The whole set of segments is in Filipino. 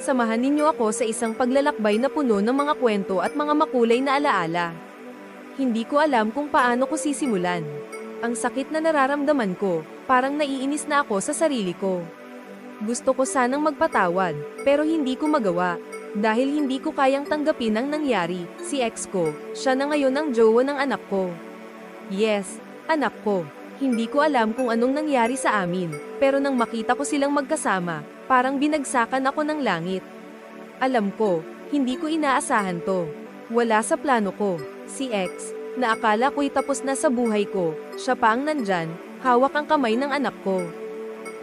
samahan ninyo ako sa isang paglalakbay na puno ng mga kwento at mga makulay na alaala. Hindi ko alam kung paano ko sisimulan. Ang sakit na nararamdaman ko, parang naiinis na ako sa sarili ko. Gusto ko sanang magpatawad, pero hindi ko magawa. Dahil hindi ko kayang tanggapin ang nangyari, si ex ko, siya na ngayon ang jowa ng anak ko. Yes, anak ko. Hindi ko alam kung anong nangyari sa amin, pero nang makita ko silang magkasama, parang binagsakan ako ng langit. Alam ko, hindi ko inaasahan to. Wala sa plano ko. Si ex, na akala ko'y tapos na sa buhay ko, siya pa ang nandyan, hawak ang kamay ng anak ko.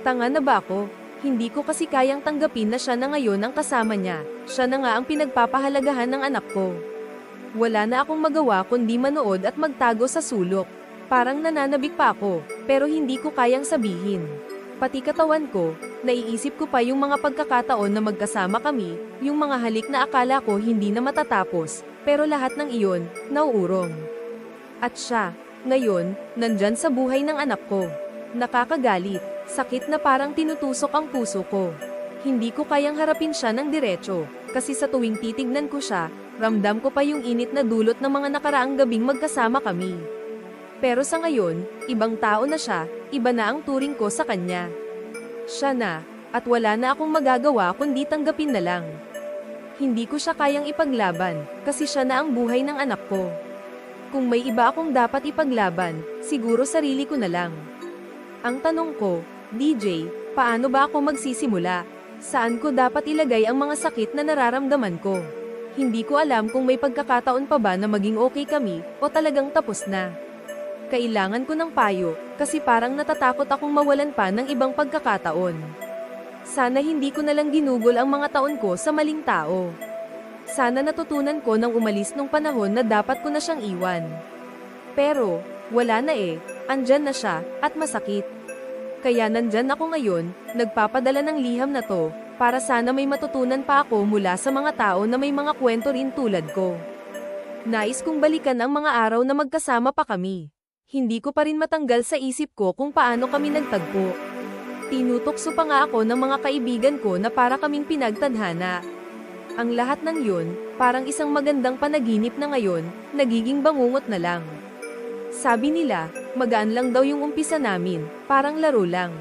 Tanga na ba ako? Hindi ko kasi kayang tanggapin na siya na ngayon ang kasama niya. Siya na nga ang pinagpapahalagahan ng anak ko. Wala na akong magawa kundi manood at magtago sa sulok. Parang nananabik pa ako, pero hindi ko kayang sabihin. Pati katawan ko, naiisip ko pa yung mga pagkakataon na magkasama kami, yung mga halik na akala ko hindi na matatapos, pero lahat ng iyon, nauurong. At siya, ngayon, nandyan sa buhay ng anak ko. Nakakagalit, sakit na parang tinutusok ang puso ko. Hindi ko kayang harapin siya ng diretso, kasi sa tuwing titignan ko siya, ramdam ko pa yung init na dulot ng mga nakaraang gabing magkasama kami. Pero sa ngayon, ibang tao na siya, iba na ang turing ko sa kanya. Siya na, at wala na akong magagawa kundi tanggapin na lang. Hindi ko siya kayang ipaglaban, kasi siya na ang buhay ng anak ko. Kung may iba akong dapat ipaglaban, siguro sarili ko na lang. Ang tanong ko, DJ, paano ba ako magsisimula? Saan ko dapat ilagay ang mga sakit na nararamdaman ko? Hindi ko alam kung may pagkakataon pa ba na maging okay kami, o talagang tapos na. Kailangan ko ng payo, kasi parang natatakot akong mawalan pa ng ibang pagkakataon. Sana hindi ko na lang ginugol ang mga taon ko sa maling tao. Sana natutunan ko nang umalis nung panahon na dapat ko na siyang iwan. Pero, wala na eh, andyan na siya, at masakit. Kaya nandyan ako ngayon, nagpapadala ng liham na to, para sana may matutunan pa ako mula sa mga tao na may mga kwento rin tulad ko. Nais kong balikan ang mga araw na magkasama pa kami. Hindi ko pa rin matanggal sa isip ko kung paano kami nagtagpo. Tinutokso pa nga ako ng mga kaibigan ko na para kaming pinagtadhana. Ang lahat ng yun, parang isang magandang panaginip na ngayon, nagiging bangungot na lang. Sabi nila, magaan lang daw yung umpisa namin, parang laro lang.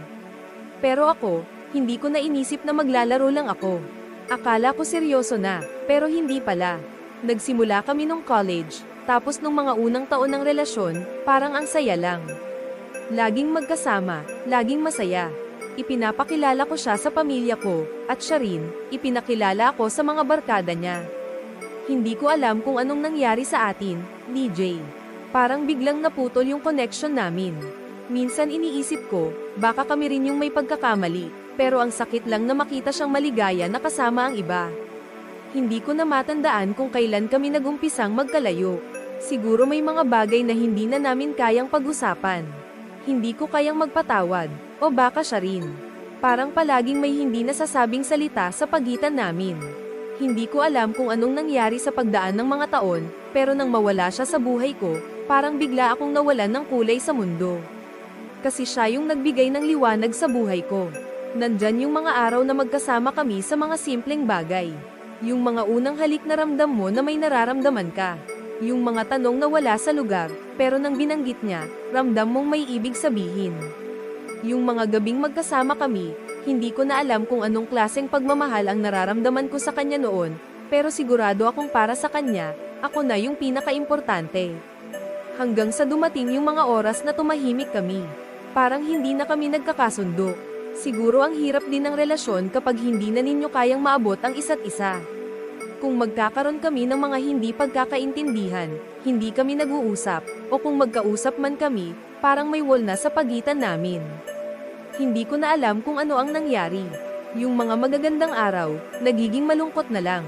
Pero ako, hindi ko na inisip na maglalaro lang ako. Akala ko seryoso na, pero hindi pala. Nagsimula kami nung college, tapos nung mga unang taon ng relasyon, parang ang saya lang. Laging magkasama, laging masaya. Ipinapakilala ko siya sa pamilya ko, at siya rin, ipinakilala ako sa mga barkada niya. Hindi ko alam kung anong nangyari sa atin, DJ. Parang biglang naputol yung connection namin. Minsan iniisip ko, baka kami rin yung may pagkakamali, pero ang sakit lang na makita siyang maligaya na kasama ang iba. Hindi ko na matandaan kung kailan kami nagumpisang magkalayo. Siguro may mga bagay na hindi na namin kayang pag-usapan. Hindi ko kayang magpatawad, o baka siya rin. Parang palaging may hindi nasasabing salita sa pagitan namin. Hindi ko alam kung anong nangyari sa pagdaan ng mga taon, pero nang mawala siya sa buhay ko, parang bigla akong nawalan ng kulay sa mundo. Kasi siya yung nagbigay ng liwanag sa buhay ko. Nandyan yung mga araw na magkasama kami sa mga simpleng bagay. Yung mga unang halik na ramdam mo na may nararamdaman ka. Yung mga tanong na wala sa lugar, pero nang binanggit niya, ramdam mong may ibig sabihin. Yung mga gabing magkasama kami, hindi ko na alam kung anong klaseng pagmamahal ang nararamdaman ko sa kanya noon, pero sigurado akong para sa kanya, ako na yung pinaka-importante. Hanggang sa dumating yung mga oras na tumahimik kami. Parang hindi na kami nagkakasundo. Siguro ang hirap din ng relasyon kapag hindi na ninyo kayang maabot ang isa't isa. Kung magkakaroon kami ng mga hindi pagkakaintindihan, hindi kami nag-uusap, o kung magkausap man kami, parang may wall na sa pagitan namin. Hindi ko na alam kung ano ang nangyari. Yung mga magagandang araw, nagiging malungkot na lang.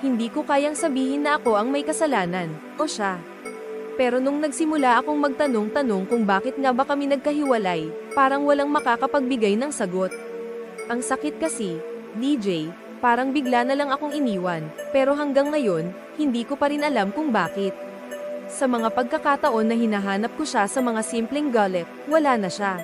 Hindi ko kayang sabihin na ako ang may kasalanan, o siya. Pero nung nagsimula akong magtanong-tanong kung bakit nga ba kami nagkahiwalay, parang walang makakapagbigay ng sagot. Ang sakit kasi, DJ, parang bigla na lang akong iniwan, pero hanggang ngayon, hindi ko pa rin alam kung bakit. Sa mga pagkakataon na hinahanap ko siya sa mga simpleng galit, wala na siya.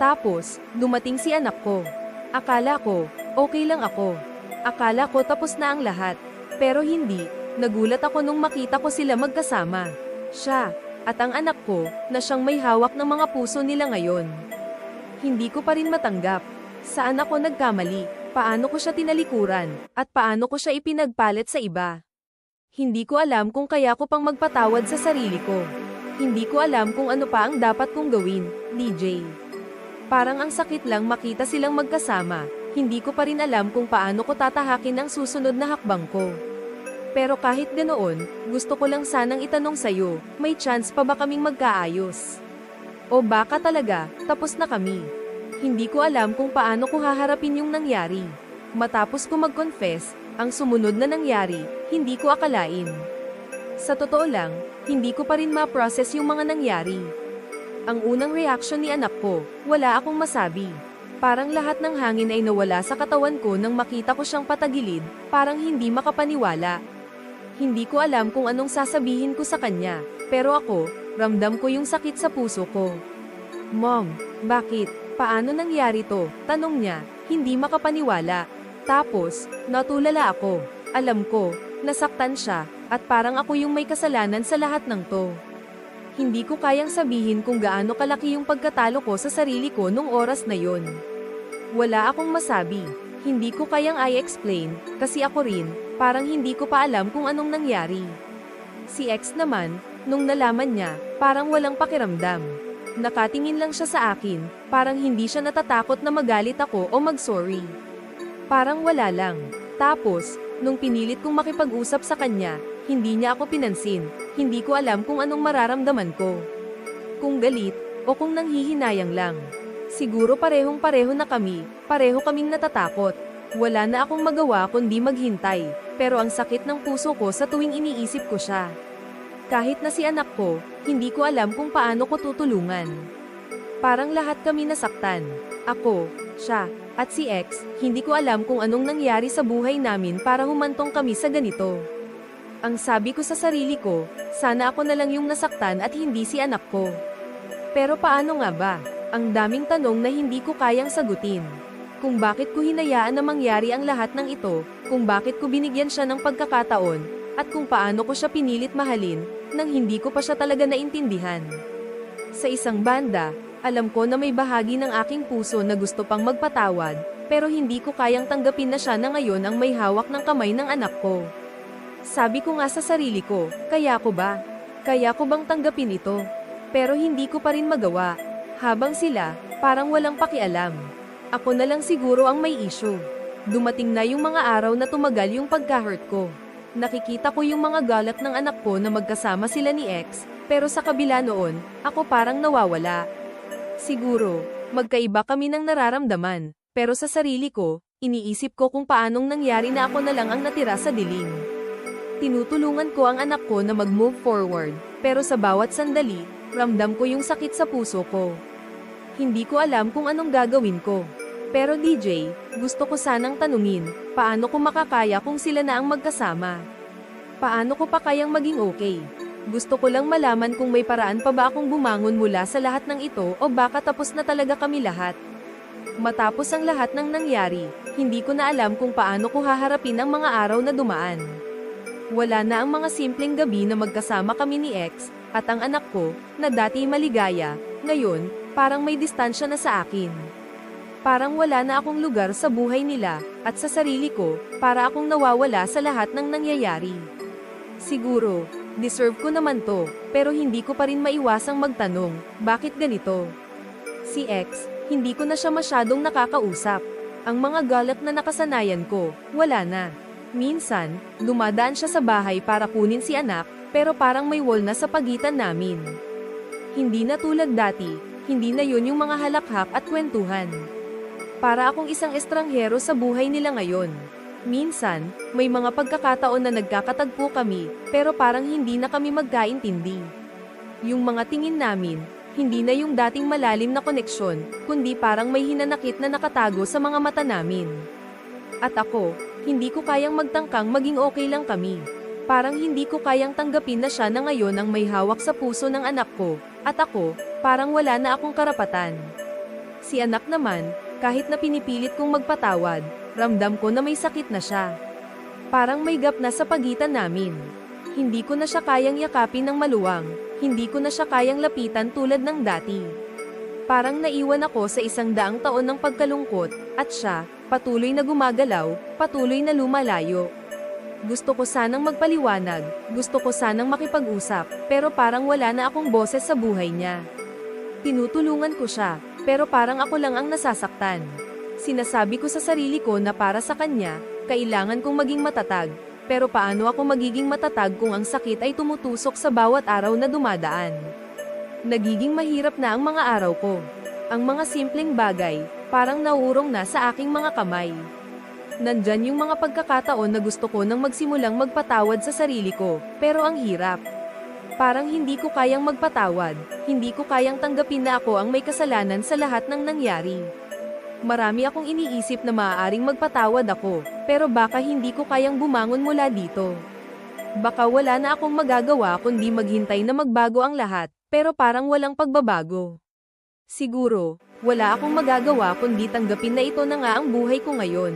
Tapos, dumating si anak ko. Akala ko, okay lang ako. Akala ko tapos na ang lahat. Pero hindi, nagulat ako nung makita ko sila magkasama. Siya, at ang anak ko, na siyang may hawak ng mga puso nila ngayon. Hindi ko pa rin matanggap. Saan ako nagkamali? Paano ko siya tinalikuran? At paano ko siya ipinagpalit sa iba? Hindi ko alam kung kaya ko pang magpatawad sa sarili ko. Hindi ko alam kung ano pa ang dapat kong gawin, DJ. Parang ang sakit lang makita silang magkasama, hindi ko pa rin alam kung paano ko tatahakin ang susunod na hakbang ko. Pero kahit ganoon, gusto ko lang sanang itanong sa'yo, may chance pa ba kaming magkaayos? O baka talaga, tapos na kami. Hindi ko alam kung paano ko haharapin yung nangyari. Matapos ko mag-confess, ang sumunod na nangyari, hindi ko akalain. Sa totoo lang, hindi ko pa rin ma-process yung mga nangyari. Ang unang reaksyon ni anak ko, wala akong masabi. Parang lahat ng hangin ay nawala sa katawan ko nang makita ko siyang patagilid, parang hindi makapaniwala. Hindi ko alam kung anong sasabihin ko sa kanya, pero ako, ramdam ko yung sakit sa puso ko. Mom, bakit? Paano nangyari to? Tanong niya, hindi makapaniwala. Tapos, natulala ako. Alam ko, nasaktan siya, at parang ako yung may kasalanan sa lahat ng to. Hindi ko kayang sabihin kung gaano kalaki yung pagkatalo ko sa sarili ko nung oras na yon. Wala akong masabi. Hindi ko kayang i-explain, kasi ako rin, parang hindi ko pa alam kung anong nangyari. Si X naman, nung nalaman niya, parang walang pakiramdam. Nakatingin lang siya sa akin, parang hindi siya natatakot na magalit ako o mag-sorry. Parang wala lang. Tapos, nung pinilit kong makipag-usap sa kanya, hindi niya ako pinansin, hindi ko alam kung anong mararamdaman ko. Kung galit, o kung nanghihinayang lang. Siguro parehong pareho na kami, pareho kaming natatakot. Wala na akong magawa kundi maghintay, pero ang sakit ng puso ko sa tuwing iniisip ko siya. Kahit na si anak ko, hindi ko alam kung paano ko tutulungan. Parang lahat kami nasaktan. Ako, siya, at si X, hindi ko alam kung anong nangyari sa buhay namin para humantong kami sa ganito. Ang sabi ko sa sarili ko, sana ako na lang yung nasaktan at hindi si anak ko. Pero paano nga ba? Ang daming tanong na hindi ko kayang sagutin. Kung bakit ko hinayaan na mangyari ang lahat ng ito, kung bakit ko binigyan siya ng pagkakataon, at kung paano ko siya pinilit mahalin, nang hindi ko pa siya talaga naintindihan. Sa isang banda, alam ko na may bahagi ng aking puso na gusto pang magpatawad, pero hindi ko kayang tanggapin na siya na ngayon ang may hawak ng kamay ng anak ko. Sabi ko nga sa sarili ko, kaya ko ba? Kaya ko bang tanggapin ito? Pero hindi ko pa rin magawa. Habang sila, parang walang pakialam. Ako na lang siguro ang may issue. Dumating na yung mga araw na tumagal yung pagka-hurt ko. Nakikita ko yung mga galak ng anak ko na magkasama sila ni X, pero sa kabila noon, ako parang nawawala. Siguro, magkaiba kami ng nararamdaman, pero sa sarili ko, iniisip ko kung paanong nangyari na ako na lang ang natira sa dilim. Tinutulungan ko ang anak ko na mag-move forward, pero sa bawat sandali, ramdam ko yung sakit sa puso ko. Hindi ko alam kung anong gagawin ko. Pero DJ, gusto ko sanang tanungin, paano ko makakaya kung sila na ang magkasama? Paano ko pa kayang maging okay? Gusto ko lang malaman kung may paraan pa ba akong bumangon mula sa lahat ng ito o baka tapos na talaga kami lahat. Matapos ang lahat ng nangyari, hindi ko na alam kung paano ko haharapin ang mga araw na dumaan. Wala na ang mga simpleng gabi na magkasama kami ni X, at ang anak ko, na dati maligaya, ngayon, parang may distansya na sa akin. Parang wala na akong lugar sa buhay nila, at sa sarili ko, para akong nawawala sa lahat ng nangyayari. Siguro, deserve ko naman to, pero hindi ko pa rin maiwasang magtanong, bakit ganito? Si X, hindi ko na siya masyadong nakakausap. Ang mga galak na nakasanayan ko, wala na. Minsan, dumadaan siya sa bahay para kunin si anak, pero parang may wall na sa pagitan namin. Hindi na tulad dati, hindi na yun yung mga halakhak at kwentuhan. Para akong isang estranghero sa buhay nila ngayon. Minsan, may mga pagkakataon na nagkakatagpo kami, pero parang hindi na kami magkaintindi. Yung mga tingin namin, hindi na yung dating malalim na koneksyon, kundi parang may hinanakit na nakatago sa mga mata namin. At ako, hindi ko kayang magtangkang maging okay lang kami. Parang hindi ko kayang tanggapin na siya na ngayon ang may hawak sa puso ng anak ko, at ako, parang wala na akong karapatan. Si anak naman, kahit na pinipilit kong magpatawad, ramdam ko na may sakit na siya. Parang may gap na sa pagitan namin. Hindi ko na siya kayang yakapin ng maluwang, hindi ko na siya kayang lapitan tulad ng dati. Parang naiwan ako sa isang daang taon ng pagkalungkot, at siya, patuloy na gumagalaw, patuloy na lumalayo. Gusto ko sanang magpaliwanag, gusto ko sanang makipag-usap, pero parang wala na akong boses sa buhay niya. Tinutulungan ko siya, pero parang ako lang ang nasasaktan. Sinasabi ko sa sarili ko na para sa kanya, kailangan kong maging matatag, pero paano ako magiging matatag kung ang sakit ay tumutusok sa bawat araw na dumadaan? Nagiging mahirap na ang mga araw ko. Ang mga simpleng bagay, parang nauurong na sa aking mga kamay. Nandyan yung mga pagkakataon na gusto ko nang magsimulang magpatawad sa sarili ko, pero ang hirap. Parang hindi ko kayang magpatawad, hindi ko kayang tanggapin na ako ang may kasalanan sa lahat ng nangyari. Marami akong iniisip na maaaring magpatawad ako, pero baka hindi ko kayang bumangon mula dito. Baka wala na akong magagawa kundi maghintay na magbago ang lahat, pero parang walang pagbabago. Siguro, wala akong magagawa kundi tanggapin na ito na nga ang buhay ko ngayon.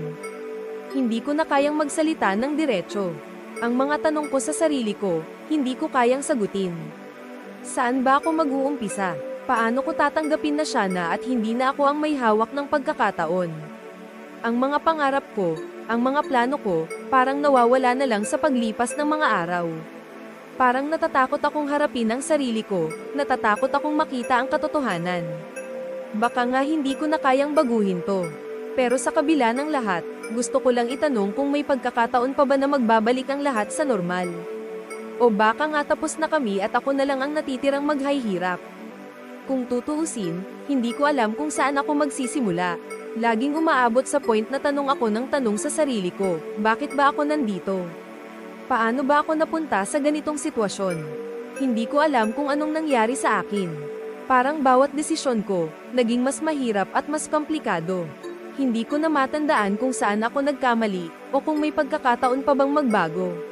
Hindi ko na kayang magsalita ng diretso. Ang mga tanong ko sa sarili ko, hindi ko kayang sagutin. Saan ba ako mag-uumpisa? Paano ko tatanggapin na siya na at hindi na ako ang may hawak ng pagkakataon? Ang mga pangarap ko, ang mga plano ko, parang nawawala na lang sa paglipas ng mga araw. Parang natatakot akong harapin ang sarili ko, natatakot akong makita ang katotohanan. Baka nga hindi ko na kayang baguhin to. Pero sa kabila ng lahat, gusto ko lang itanong kung may pagkakataon pa ba na magbabalik ang lahat sa normal. O baka nga tapos na kami at ako na lang ang natitirang maghahirap. Kung tutuusin, hindi ko alam kung saan ako magsisimula. Laging umaabot sa point na tanong ako ng tanong sa sarili ko, bakit ba ako nandito? Paano ba ako napunta sa ganitong sitwasyon? Hindi ko alam kung anong nangyari sa akin. Parang bawat desisyon ko, naging mas mahirap at mas komplikado. Hindi ko na matandaan kung saan ako nagkamali, o kung may pagkakataon pa bang magbago.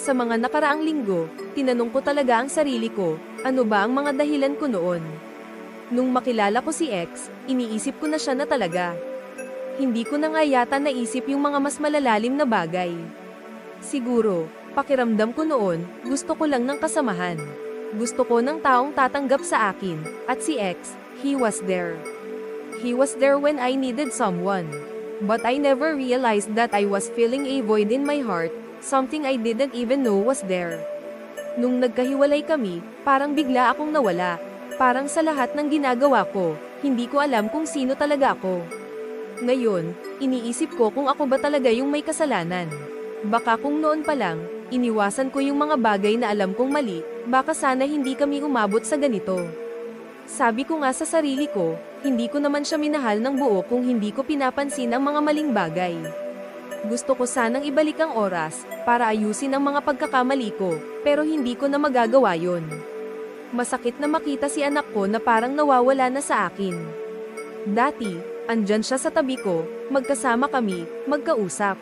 Sa mga nakaraang linggo, tinanong ko talaga ang sarili ko, ano ba ang mga dahilan ko noon? Nung makilala ko si X, iniisip ko na siya na talaga. Hindi ko na nga yata naisip yung mga mas malalalim na bagay. Siguro, pakiramdam ko noon, gusto ko lang ng kasamahan. Gusto ko ng taong tatanggap sa akin, at si X, he was there. He was there when I needed someone. But I never realized that I was feeling a void in my heart, something I didn't even know was there. Nung nagkahiwalay kami, parang bigla akong nawala. Parang sa lahat ng ginagawa ko, hindi ko alam kung sino talaga ako. Ngayon, iniisip ko kung ako ba talaga yung may kasalanan. Baka kung noon pa lang, iniwasan ko yung mga bagay na alam kong mali, baka sana hindi kami umabot sa ganito. Sabi ko nga sa sarili ko, hindi ko naman siya minahal ng buo kung hindi ko pinapansin ang mga maling bagay. Gusto ko sanang ibalik ang oras, para ayusin ang mga pagkakamali ko, pero hindi ko na magagawa yon. Masakit na makita si anak ko na parang nawawala na sa akin. Dati, andyan siya sa tabi ko, magkasama kami, magkausap.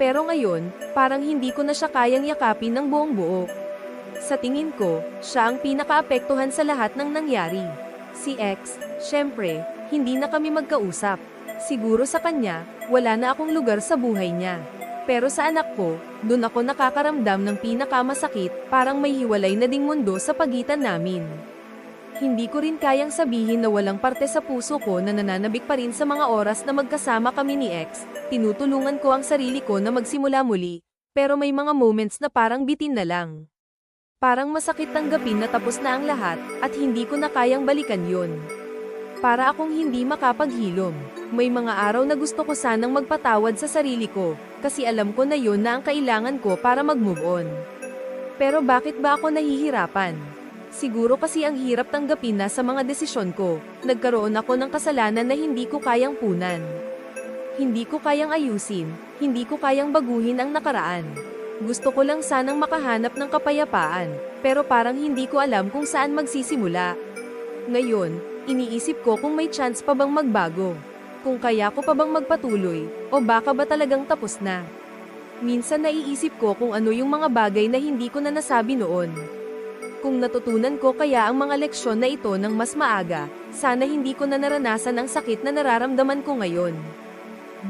Pero ngayon, parang hindi ko na siya kayang yakapin ng buong buo. Sa tingin ko, siya ang pinakaapektuhan sa lahat ng nangyari. Si X, syempre, hindi na kami magkausap. Siguro sa kanya, wala na akong lugar sa buhay niya. Pero sa anak ko, dun ako nakakaramdam ng pinakamasakit, parang may hiwalay na ding mundo sa pagitan namin. Hindi ko rin kayang sabihin na walang parte sa puso ko na nananabik pa rin sa mga oras na magkasama kami ni X, tinutulungan ko ang sarili ko na magsimula muli, pero may mga moments na parang bitin na lang. Parang masakit tanggapin na tapos na ang lahat, at hindi ko na kayang balikan yon. Para akong hindi makapaghilom. May mga araw na gusto ko sanang magpatawad sa sarili ko, kasi alam ko na yon na ang kailangan ko para mag-move on. Pero bakit ba ako nahihirapan? Siguro kasi ang hirap tanggapin na sa mga desisyon ko, nagkaroon ako ng kasalanan na hindi ko kayang punan. Hindi ko kayang ayusin, hindi ko kayang baguhin ang nakaraan. Gusto ko lang sanang makahanap ng kapayapaan, pero parang hindi ko alam kung saan magsisimula. Ngayon, iniisip ko kung may chance pa bang magbago. Kung kaya ko pa bang magpatuloy, o baka ba talagang tapos na. Minsan naiisip ko kung ano yung mga bagay na hindi ko na nasabi noon. Kung natutunan ko kaya ang mga leksyon na ito ng mas maaga, sana hindi ko na naranasan ang sakit na nararamdaman ko ngayon.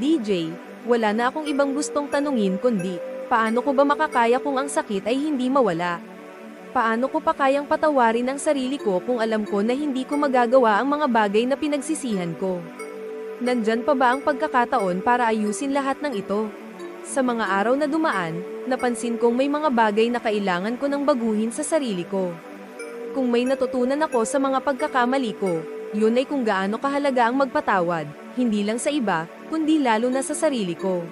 DJ, wala na akong ibang gustong tanungin kundi, paano ko ba makakaya kung ang sakit ay hindi mawala? Paano ko pa kayang patawarin ang sarili ko kung alam ko na hindi ko magagawa ang mga bagay na pinagsisihan ko? Nandyan pa ba ang pagkakataon para ayusin lahat ng ito? Sa mga araw na dumaan, napansin kong may mga bagay na kailangan ko nang baguhin sa sarili ko. Kung may natutunan ako sa mga pagkakamali ko, yun ay kung gaano kahalaga ang magpatawad, hindi lang sa iba, kundi lalo na sa sarili ko.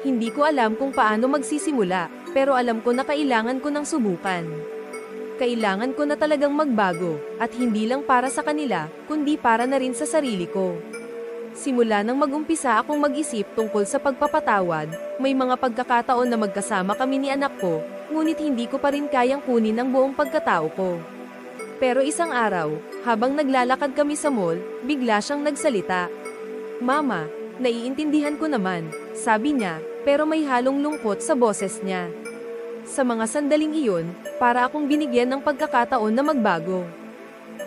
Hindi ko alam kung paano magsisimula, pero alam ko na kailangan ko ng subukan. Kailangan ko na talagang magbago, at hindi lang para sa kanila, kundi para na rin sa sarili ko. Simula nang magumpisa akong mag-isip tungkol sa pagpapatawad, may mga pagkakataon na magkasama kami ni anak ko, ngunit hindi ko pa rin kayang kunin ang buong pagkatao ko. Pero isang araw, habang naglalakad kami sa mall, bigla siyang nagsalita. Mama, naiintindihan ko naman, sabi niya, pero may halong lungkot sa boses niya. Sa mga sandaling iyon, para akong binigyan ng pagkakataon na magbago.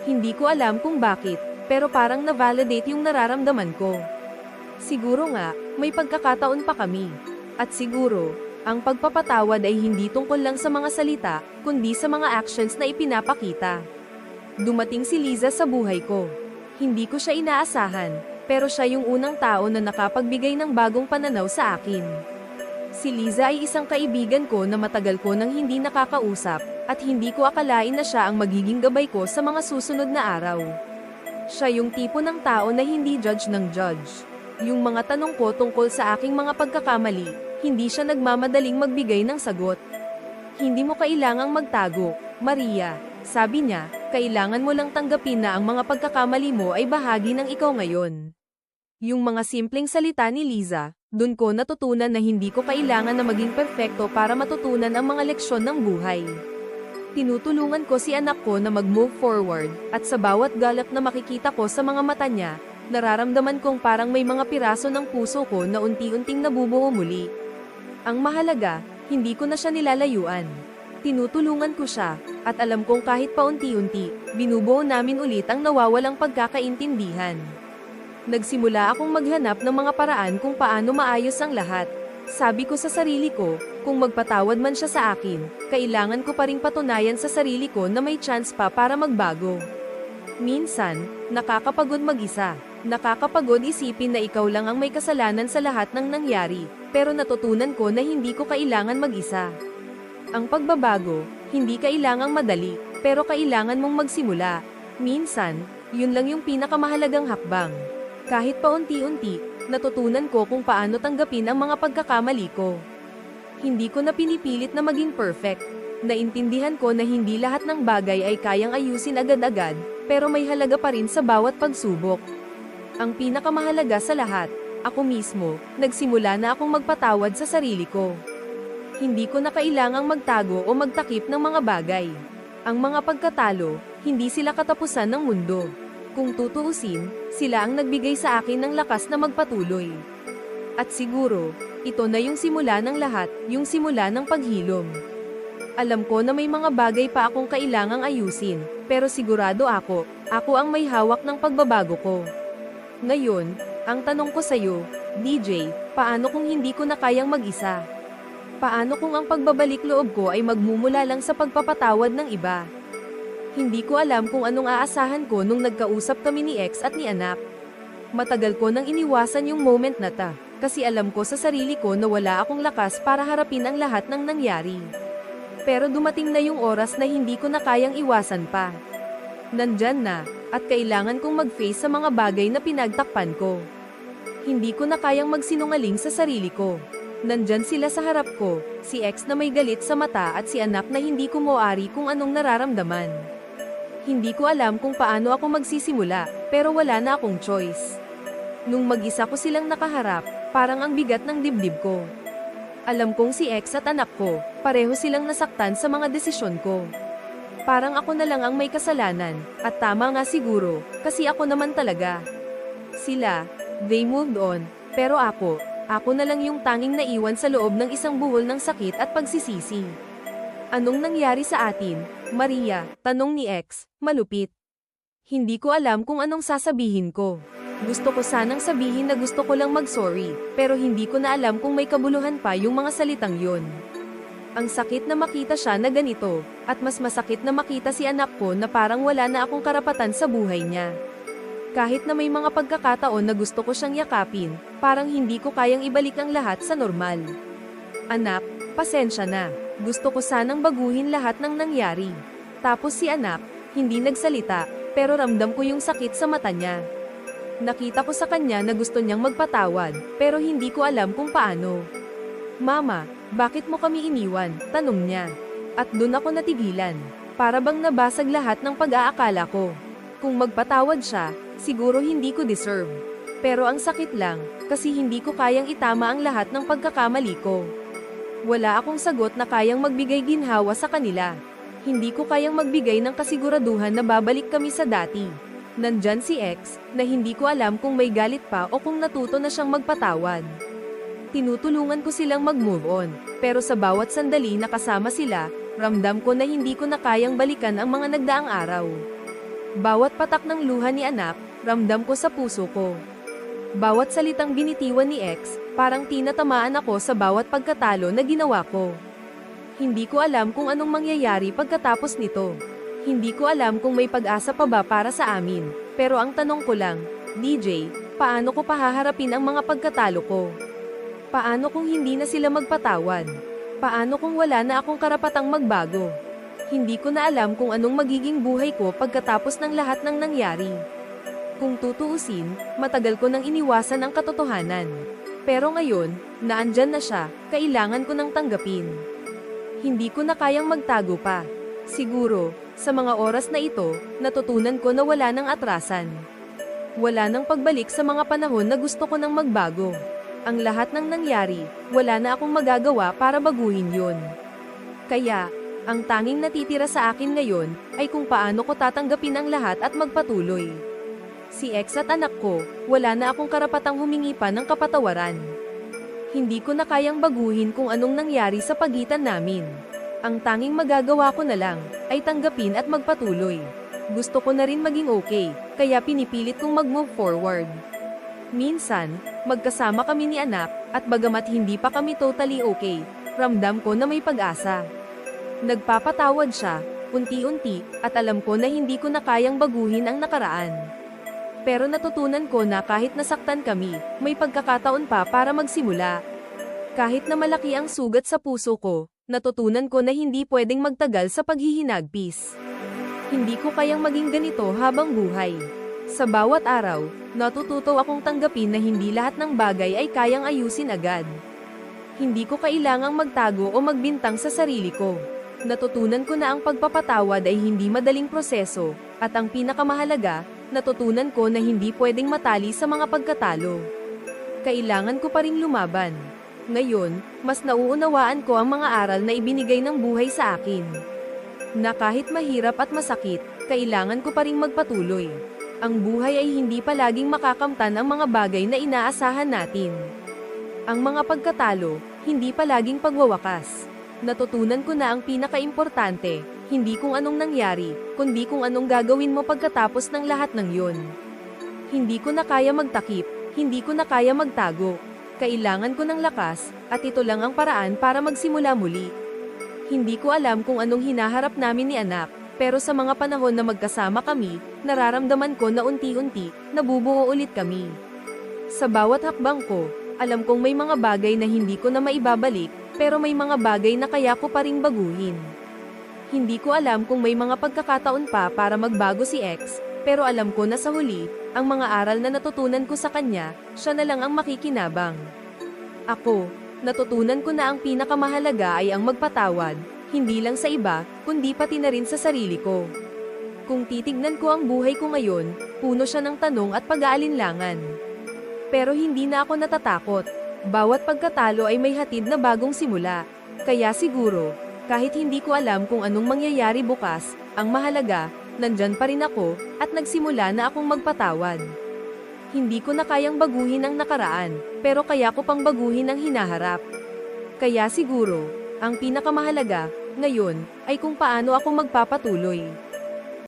Hindi ko alam kung bakit, pero parang na-validate yung nararamdaman ko. Siguro nga, may pagkakataon pa kami. At siguro, ang pagpapatawad ay hindi tungkol lang sa mga salita, kundi sa mga actions na ipinapakita. Dumating si Liza sa buhay ko. Hindi ko siya inaasahan, pero siya yung unang tao na nakapagbigay ng bagong pananaw sa akin. Si Liza ay isang kaibigan ko na matagal ko nang hindi nakakausap, at hindi ko akalain na siya ang magiging gabay ko sa mga susunod na araw. Siya yung tipo ng tao na hindi judge ng judge. Yung mga tanong ko tungkol sa aking mga pagkakamali, hindi siya nagmamadaling magbigay ng sagot. Hindi mo kailangang magtago, Maria, sabi niya, kailangan mo lang tanggapin na ang mga pagkakamali mo ay bahagi ng ikaw ngayon. Yung mga simpleng salita ni Liza, dun ko natutunan na hindi ko kailangan na maging perfecto para matutunan ang mga leksyon ng buhay. Tinutulungan ko si anak ko na mag-move forward, at sa bawat galak na makikita ko sa mga mata niya, nararamdaman kong parang may mga piraso ng puso ko na unti-unting nabubuo muli. Ang mahalaga, hindi ko na siya nilalayuan. Tinutulungan ko siya, at alam kong kahit paunti-unti, binubuo namin ulit ang nawawalang pagkakaintindihan. Nagsimula akong maghanap ng mga paraan kung paano maayos ang lahat. Sabi ko sa sarili ko, kung magpatawad man siya sa akin, kailangan ko pa ring patunayan sa sarili ko na may chance pa para magbago. Minsan, nakakapagod mag-isa. Nakakapagod isipin na ikaw lang ang may kasalanan sa lahat ng nangyari, pero natutunan ko na hindi ko kailangan mag-isa. Ang pagbabago, hindi kailangang madali, pero kailangan mong magsimula. Minsan, yun lang yung pinakamahalagang hakbang. Kahit paunti-unti, natutunan ko kung paano tanggapin ang mga pagkakamali ko. Hindi ko na pinipilit na maging perfect. Naintindihan ko na hindi lahat ng bagay ay kayang ayusin agad-agad, pero may halaga pa rin sa bawat pagsubok. Ang pinakamahalaga sa lahat, ako mismo, nagsimula na akong magpatawad sa sarili ko. Hindi ko na kailangang magtago o magtakip ng mga bagay. Ang mga pagkatalo, hindi sila katapusan ng mundo. Kung tutuusin, sila ang nagbigay sa akin ng lakas na magpatuloy. At siguro, ito na yung simula ng lahat, yung simula ng paghilom. Alam ko na may mga bagay pa akong kailangang ayusin, pero sigurado ako, ako ang may hawak ng pagbabago ko. Ngayon, ang tanong ko sa'yo, DJ, paano kung hindi ko na kayang mag-isa? Paano kung ang pagbabalik loob ko ay magmumula lang sa pagpapatawad ng iba? Hindi ko alam kung anong aasahan ko nung nagkausap kami ni ex at ni anak. Matagal ko nang iniwasan yung moment na ta, kasi alam ko sa sarili ko na wala akong lakas para harapin ang lahat ng nangyari. Pero dumating na yung oras na hindi ko na kayang iwasan pa. Nandyan na, at kailangan kong mag-face sa mga bagay na pinagtakpan ko. Hindi ko na kayang magsinungaling sa sarili ko. Nandyan sila sa harap ko, si ex na may galit sa mata at si anak na hindi ko moari kung anong nararamdaman. Hindi ko alam kung paano ako magsisimula, pero wala na akong choice. Nung mag-isa ko silang nakaharap, parang ang bigat ng dibdib ko. Alam kong si ex at anak ko, pareho silang nasaktan sa mga desisyon ko. Parang ako na lang ang may kasalanan, at tama nga siguro, kasi ako naman talaga. Sila, they moved on, pero ako, ako na lang yung tanging naiwan sa loob ng isang buhol ng sakit at pagsisisi. Anong nangyari sa atin, Maria? Tanong ni ex, malupit. Hindi ko alam kung anong sasabihin ko. Gusto ko sanang sabihin na gusto ko lang mag-sorry, pero hindi ko na alam kung may kabuluhan pa yung mga salitang yon. Ang sakit na makita siya na ganito, at mas masakit na makita si anak ko na parang wala na akong karapatan sa buhay niya. Kahit na may mga pagkakataon na gusto ko siyang yakapin, parang hindi ko kayang ibalik ang lahat sa normal. Anak, pasensya na. Gusto ko sanang baguhin lahat ng nangyari. Tapos si anak, hindi nagsalita, pero ramdam ko yung sakit sa mata niya. Nakita ko sa kanya na gusto niyang magpatawad, pero hindi ko alam kung paano. Mama, bakit mo kami iniwan? Tanong niya. At dun ako natigilan. Para bang nabasag lahat ng pag-aakala ko. Kung magpatawad siya, siguro hindi ko deserve. Pero ang sakit lang, kasi hindi ko kayang itama ang lahat ng pagkakamali ko. Wala akong sagot na kayang magbigay ginhawa sa kanila. Hindi ko kayang magbigay ng kasiguraduhan na babalik kami sa dati. Nandyan si X, na hindi ko alam kung may galit pa o kung natuto na siyang magpatawad. Tinutulungan ko silang mag-move on, pero sa bawat sandali na kasama sila, ramdam ko na hindi ko na kayang balikan ang mga nagdaang araw. Bawat patak ng luha ni anak, ramdam ko sa puso ko. Bawat salitang binitiwan ni X, parang tinatamaan ako sa bawat pagkatalo na ginawa ko. Hindi ko alam kung anong mangyayari pagkatapos nito. Hindi ko alam kung may pag-asa pa ba para sa amin, pero ang tanong ko lang, DJ, paano ko pahaharapin ang mga pagkatalo ko? Paano kung hindi na sila magpatawad? Paano kung wala na akong karapatang magbago? Hindi ko na alam kung anong magiging buhay ko pagkatapos ng lahat ng nangyari. Kung tutuusin, matagal ko nang iniwasan ang katotohanan. Pero ngayon, naandyan na siya, kailangan ko nang tanggapin. Hindi ko na kayang magtago pa. Siguro, sa mga oras na ito, natutunan ko na wala nang atrasan. Wala nang pagbalik sa mga panahon na gusto ko nang magbago. Ang lahat ng nangyari, wala na akong magagawa para baguhin yon. Kaya, ang tanging natitira sa akin ngayon, ay kung paano ko tatanggapin ang lahat at magpatuloy. Si ex at anak ko, wala na akong karapatang humingi pa ng kapatawaran. Hindi ko na kayang baguhin kung anong nangyari sa pagitan namin. Ang tanging magagawa ko na lang, ay tanggapin at magpatuloy. Gusto ko na rin maging okay, kaya pinipilit kong mag-move forward. Minsan, magkasama kami ni anak, at bagamat hindi pa kami totally okay, ramdam ko na may pag-asa. Nagpapatawad siya, unti-unti, at alam ko na hindi ko na kayang baguhin ang nakaraan. Pero natutunan ko na kahit nasaktan kami, may pagkakataon pa para magsimula. Kahit na malaki ang sugat sa puso ko, natutunan ko na hindi pwedeng magtagal sa paghihinagpis. Hindi ko kayang maging ganito habang buhay. Sa bawat araw, natututo akong tanggapin na hindi lahat ng bagay ay kayang ayusin agad. Hindi ko kailangang magtago o magbintang sa sarili ko. Natutunan ko na ang pagpapatawad ay hindi madaling proseso, at ang pinakamahalaga, natutunan ko na hindi pwedeng matali sa mga pagkatalo. Kailangan ko pa ring lumaban. Ngayon, mas nauunawaan ko ang mga aral na ibinigay ng buhay sa akin. Na kahit mahirap at masakit, kailangan ko pa ring magpatuloy. Ang buhay ay hindi palaging makakamtan ang mga bagay na inaasahan natin. Ang mga pagkatalo, hindi palaging pagwawakas. Natutunan ko na ang pinakaimportante, hindi kung anong nangyari, kundi kung anong gagawin mo pagkatapos ng lahat ng yon. Hindi ko na kaya magtakip, hindi ko na kaya magtago, kailangan ko ng lakas, at ito lang ang paraan para magsimula muli. Hindi ko alam kung anong hinaharap namin ni anak, pero sa mga panahon na magkasama kami, nararamdaman ko na unti-unti, nabubuo ulit kami. Sa bawat hakbang ko, alam kong may mga bagay na hindi ko na maibabalik, pero may mga bagay na kaya ko pa ring baguhin. Hindi ko alam kung may mga pagkakataon pa para magbago si X, pero alam ko na sa huli, ang mga aral na natutunan ko sa kanya, siya na lang ang makikinabang. Ako, natutunan ko na ang pinakamahalaga ay ang magpatawad, hindi lang sa iba, kundi pati na rin sa sarili ko. Kung titignan ko ang buhay ko ngayon, puno siya ng tanong at pag-aalinlangan. Pero hindi na ako natatakot. Bawat pagkatalo ay may hatid na bagong simula. Kaya siguro, kahit hindi ko alam kung anong mangyayari bukas, ang mahalaga, nandyan pa rin ako, at nagsimula na akong magpatawad. Hindi ko na kayang baguhin ang nakaraan, pero kaya ko pang baguhin ang hinaharap. Kaya siguro, ang pinakamahalaga, ngayon, ay kung paano ako magpapatuloy.